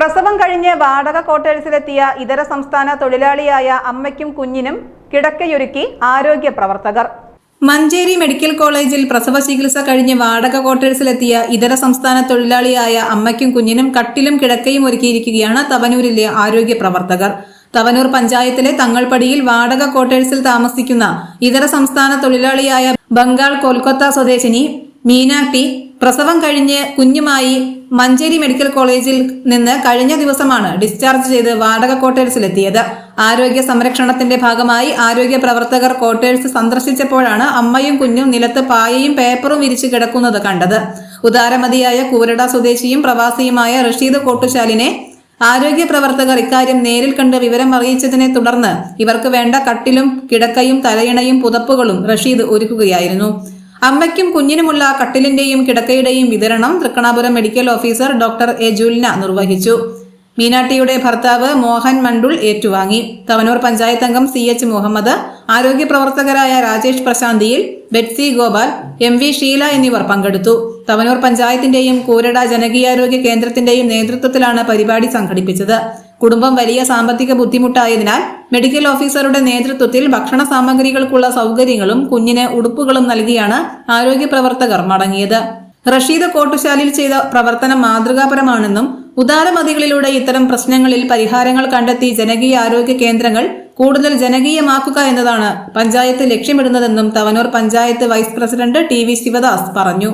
പ്രസവം കഴിഞ്ഞ് വാടക ക്വാർട്ടേഴ്സിലെത്തിയ ഇതര സംസ്ഥാന തൊഴിലാളിയായ അമ്മയ്ക്കും കുഞ്ഞിനും കിടക്കയൊരുക്കി ആരോഗ്യ പ്രവർത്തകർ. മഞ്ചേരി മെഡിക്കൽ കോളേജിൽ പ്രസവ ചികിത്സ കഴിഞ്ഞ് വാടക ക്വാർട്ടേഴ്സിലെത്തിയ ഇതര സംസ്ഥാന തൊഴിലാളിയായ അമ്മയ്ക്കും കുഞ്ഞിനും കട്ടിലും കിടക്കയും ഒരുക്കിയിരിക്കുകയാണ് തവനൂരിലെ ആരോഗ്യ പ്രവർത്തകർ. തവനൂർ പഞ്ചായത്തിലെ തങ്ങൾപടിയിൽ വാടക ക്വാർട്ടേഴ്സിൽ താമസിക്കുന്ന ഇതര സംസ്ഥാന തൊഴിലാളിയായ ബംഗാൾ കൊൽക്കത്ത സ്വദേശിനി മീനാട്ടി പ്രസവം കഴിഞ്ഞ് കുഞ്ഞുമായി മഞ്ചേരി മെഡിക്കൽ കോളേജിൽ നിന്ന് കഴിഞ്ഞ ദിവസമാണ് ഡിസ്ചാർജ് ചെയ്ത് വാടക ക്വാർട്ടേഴ്സിലെത്തിയത്. ആരോഗ്യ സംരക്ഷണത്തിന്റെ ഭാഗമായി ആരോഗ്യ പ്രവർത്തകർ ക്വാർട്ടേഴ്സ് സന്ദർശിച്ചപ്പോഴാണ് അമ്മയും കുഞ്ഞും നിലത്ത് പായയും പേപ്പറും വിരിച്ചു കിടക്കുന്നത് കണ്ടത്. ഉദാരമതിയായ കൂരട സ്വദേശിയും പ്രവാസിയുമായ റഷീദ് കോട്ടുശാലിനെ ആരോഗ്യ പ്രവർത്തകർ ഇക്കാര്യം നേരിൽ കണ്ട് വിവരം അറിയിച്ചതിനെ തുടർന്ന് ഇവർക്ക് വേണ്ട കട്ടിലും കിടക്കയും തലയിണയും പുതപ്പുകളും റഷീദ് ഒരുക്കുകയായിരുന്നു. അമ്മയ്ക്കും കുഞ്ഞിനുമുള്ള കട്ടിലിന്റെയും കിടക്കയുടെയും വിതരണം Thrikkanapuram medical officer doctor A Julna നിർവഹിച്ചു. മീനാട്ടിയുടെ ഭർത്താവ് മോഹൻ മണ്ടുൾ ഏറ്റുവാങ്ങി. തവനൂർ പഞ്ചായത്ത് അംഗം സി എച്ച് മുഹമ്മദ് ആരോഗ്യ പ്രവർത്തകരായ Rajesh പ്രശാന്തിയിൽ Betsy Gopal M V Sheela എന്നിവർ പങ്കെടുത്തു. തവനൂർ പഞ്ചായത്തിന്റെയും കൂരട ജനകീയാരോഗ്യ കേന്ദ്രത്തിന്റെയും നേതൃത്വത്തിലാണ് പരിപാടി സംഘടിപ്പിച്ചത്. കുടുംബം വലിയ സാമ്പത്തിക ബുദ്ധിമുട്ടായതിനാൽ മെഡിക്കൽ ഓഫീസറുടെ നേതൃത്വത്തിൽ ഭക്ഷണ സാമഗ്രികൾക്കുള്ള സൗകര്യങ്ങളും കുഞ്ഞിന് ഉടുപ്പുകളും നൽകിയാണ് ആരോഗ്യ പ്രവർത്തകർ മടങ്ങിയത്. റഷീദ് കോട്ടുശാലിൽ ചെയ്ത പ്രവർത്തനം മാതൃകാപരമാണെന്നും ഉദാരമതികളിലൂടെ ഇത്തരം പ്രശ്നങ്ങളിൽ പരിഹാരങ്ങൾ കണ്ടെത്തി ജനകീയ ആരോഗ്യ കേന്ദ്രങ്ങൾ കൂടുതൽ ജനകീയമാക്കുക എന്നതാണ് പഞ്ചായത്ത് ലക്ഷ്യമിടുന്നതെന്നും Thavanur panchayat vice president T V Sivadas പറഞ്ഞു